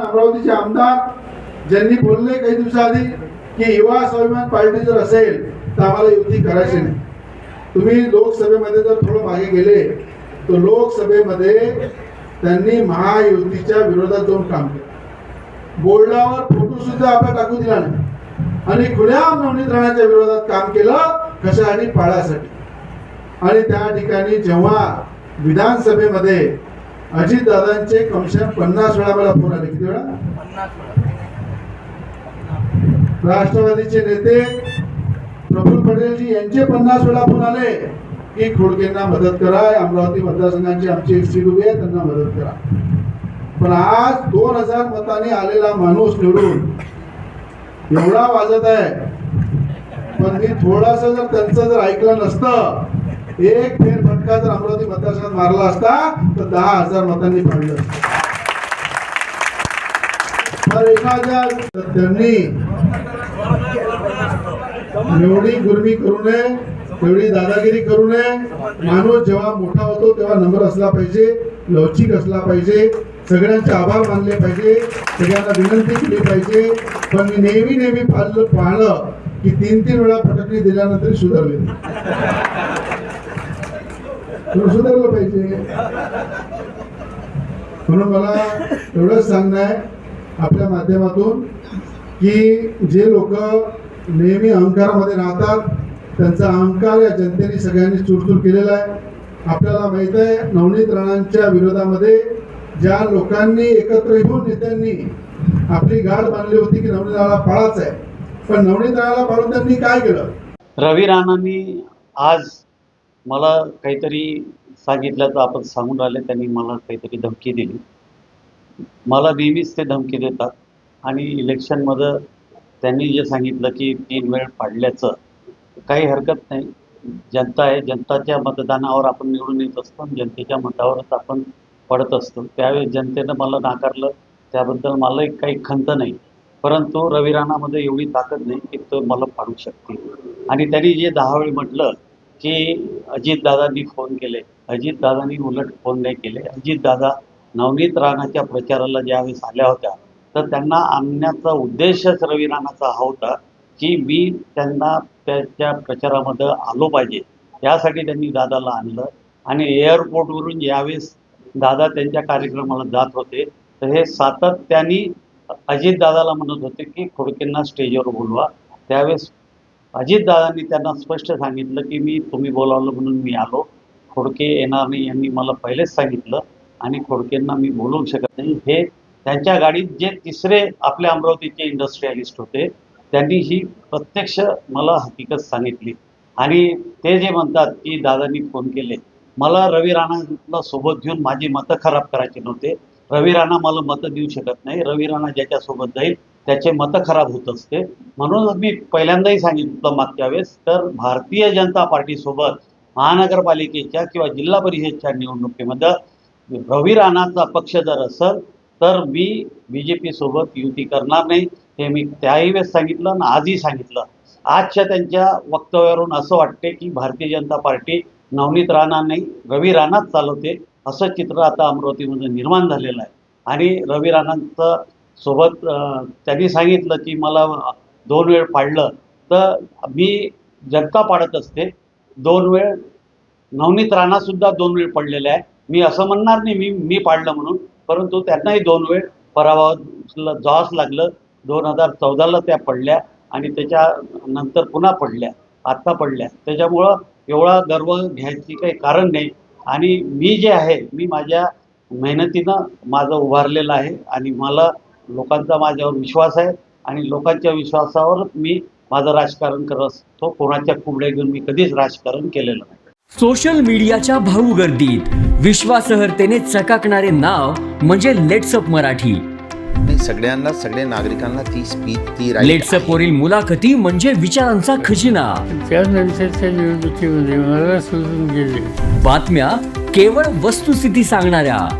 अमरावतीचे आमदार ज्यांनी बोलले काही दिवसाआधी की युवा स्वाभिमान पार्टी जर असेल तर आम्हाला युती करायची नाही. तुम्ही लोकसभेमध्ये जर थोडं मागे गेले तर लोकसभेमध्ये त्यांनी महायुतीच्या विरोधात जाऊन काम केलं. बोर्डावर फोटो सुद्धा आपण टाकू दिला नाही. आणि खुल्या नवनीत राणाच्या विरोधात काम केलं कशासाठी पाळासाठी आणि त्या ठिकाणी जेव्हा विधानसभेमध्ये अजितदादांचे कमशन पन्नास वेळा मला फोन आले. किती वेळा? राष्ट्रवादीचे नेते प्रफुल्ल पटेलजी यांचे पन्नास वेळा फोन आले की खोडकेंना मदत करा अमरावती मतदारसंघाची आमची एक सीट उभी आहे त्यांना मदत करा. पण आज दोन हजार मताने आलेला माणूस निवडून एवढा वाजत आहे. पण मी थोडासा जर त्यांचं जर ऐकलं नसतं एक फेर फटका जर अमरावती मतदारसंघात मारला असता तर दहा हजार मतांनी पाडलं तर एखाद्या त्यांनी एवढी गुरमी करू नये एवढी दादागिरी करू नये. माणूस जेव्हा मोठा होतो तेव्हा नम्र असला पाहिजे लवचिक असला पाहिजे सगळ्यांचे आभार मानले पाहिजे सगळ्यांना विनंती केली पाहिजे. पण मी नेहमी नेहमी पाहिलं पाहिलं की तीन तीन वेळा फटकणी दिल्यानंतर सुधारले सुधारलं पाहिजे. म्हणून मला एवढंच सांगणं आहे आपल्या माध्यमातून की जे लोक नेहमी अहंकारामध्ये राहतात त्यांचा अहंकार या जनतेने सगळ्यांनी चुरचूर केलेला आहे. आपल्याला माहीत आहे नवनीत राणांच्या विरोधामध्ये ज्या लोकांनी एकत्र येऊन नेत्यांनी आपली गाठ बांधली होती की नवनीत राणाला पाळाच आहे. पण नवनीत राणाला पाळून त्यांनी काय केलं? रवी राणांनी आज मला काहीतरी सांगितल्याचं आपण सांगून राहिले त्यांनी मला काहीतरी धमकी दिली. मला नेहमीच ते धमकी देतात आणि इलेक्शनमध्ये त्यांनी जे सांगितलं की तीन वेळ पाडल्याचं काही हरकत नाही. जनता आहे जनताच्या मतदानावर आपण निवडून येत असतो आणि जनतेच्या मतावरच आपण पडत असतो. त्यावेळेस जनतेनं मला नाकारलं त्याबद्दल मला एक काही खंत नाही. परंतु रवी राणामध्ये एवढी ताकद नाही की तो मला पाडू शकतील. आणि त्यांनी जे दहा वेळी म्हटलं की अजितदादांनी फोन केले. अजितदादांनी उलट फोन नाही केले. अजितदादा नवनीत राणाच्या प्रचाराला ज्यावेळेस आल्या होत्या तर त्यांना आणण्याचा उद्देशच रवी राणाचा हा होता की मी त्यांना त्याच्या प्रचारामध्ये आलो पाहिजे. यासाठी त्यांनी दादाला आणलं आणि एअरपोर्टवरून यावेळेस दादा त्यांच्या कार्यक्रमाला जात होते तर हे सातत्याने अजितदादाला म्हणत होते की खोडकेंना स्टेजवर बोलवा. त्यावेळेस अजितदादांनी त्यांना स्पष्ट सांगितलं की मी तुम्ही बोलावलं म्हणून मी आलो. खोडके येणार नाही यांनी मला पहिलेच सांगितलं आणि खोडकेंना मी बोलवू शकत नाही. हे त्यांच्या गाडीत जे तिसरे आपल्या अमरावतीचे इंडस्ट्रियलिस्ट होते त्यांनी ही प्रत्यक्ष मला हकीकत सांगितली. आणि ते जे म्हणतात की दादांनी फोन केले मला रवी राणाला सोबत घेऊन माझी मतं खराब करायची नव्हते. रवी राणा मला मतं देऊ शकत नाही. रवी राणा ज्याच्यासोबत जाईल त्याचे मतं खराब होत असते. म्हणूनच मी पहिल्यांदाही सांगितलं मागच्या वेळेस तर भारतीय जनता पार्टीसोबत महानगरपालिकेच्या किंवा जिल्हा परिषदच्या निवडणुकीमध्ये रवी राणाचा पक्ष जर असेल तर मी बी जे पीसोबत युती करणार नाही. हे मी त्याही वेळेस सांगितलं आणि आजही सांगितलं. आजच्या त्यांच्या वक्तव्यावरून असं वाटते की भारतीय जनता पार्टी नवनीत राणा नाही रवी राणाच चालवते असं चित्र आता अमरावतीमध्ये निर्माण झालेलं आहे. आणि रवी राणांचं सोबत त्यांनी सांगितलं की मला दोन वेळ पाडलं. तर मी जनता पाडत असते. दोन वेळ नवनीत राणासुद्धा दोन वेळ पडलेले आहे मी असं म्हणणार नाही मी मी पाडलं म्हणून. परंतु त्यांनाही दोन वेळ पराभवाला जावंच लागलं. दोन हजार चौदाला त्या पडल्या आणि त्याच्यानंतर पुन्हा पडल्या. आत्ता पडल्या. त्याच्यामुळं एवढा गर्व घ्यायची काही कारण नाही. आणि मी जे आहे मी माझ्या मेहनतीनं माझं उभारलेलं आहे. आणि मला लोकांचा माझ्यावर विश्वास आहे आणि लोकांच्या विश्वासावर मी माझं राजकारण करत असतो. कोणाच्या कुबड्या घेऊन मी कधीच राजकारण केलेलं नाही. सोशल मीडियाच्या भाऊ गर्दीत विश्वासहर्तेने चकाकणारे नाव म्हणजे लेट्सअप मराठी. सगळ्यांना सगळ्या नागरिकांना ती स्पीच ती लेट्सअप. वरील मुलाखती म्हणजे विचारांचा खजिना. त्यानंतरच्या निवडणुकीमध्ये मला सोडून गेले. बातम्या केवळ वस्तुस्थिती सांगणाऱ्या.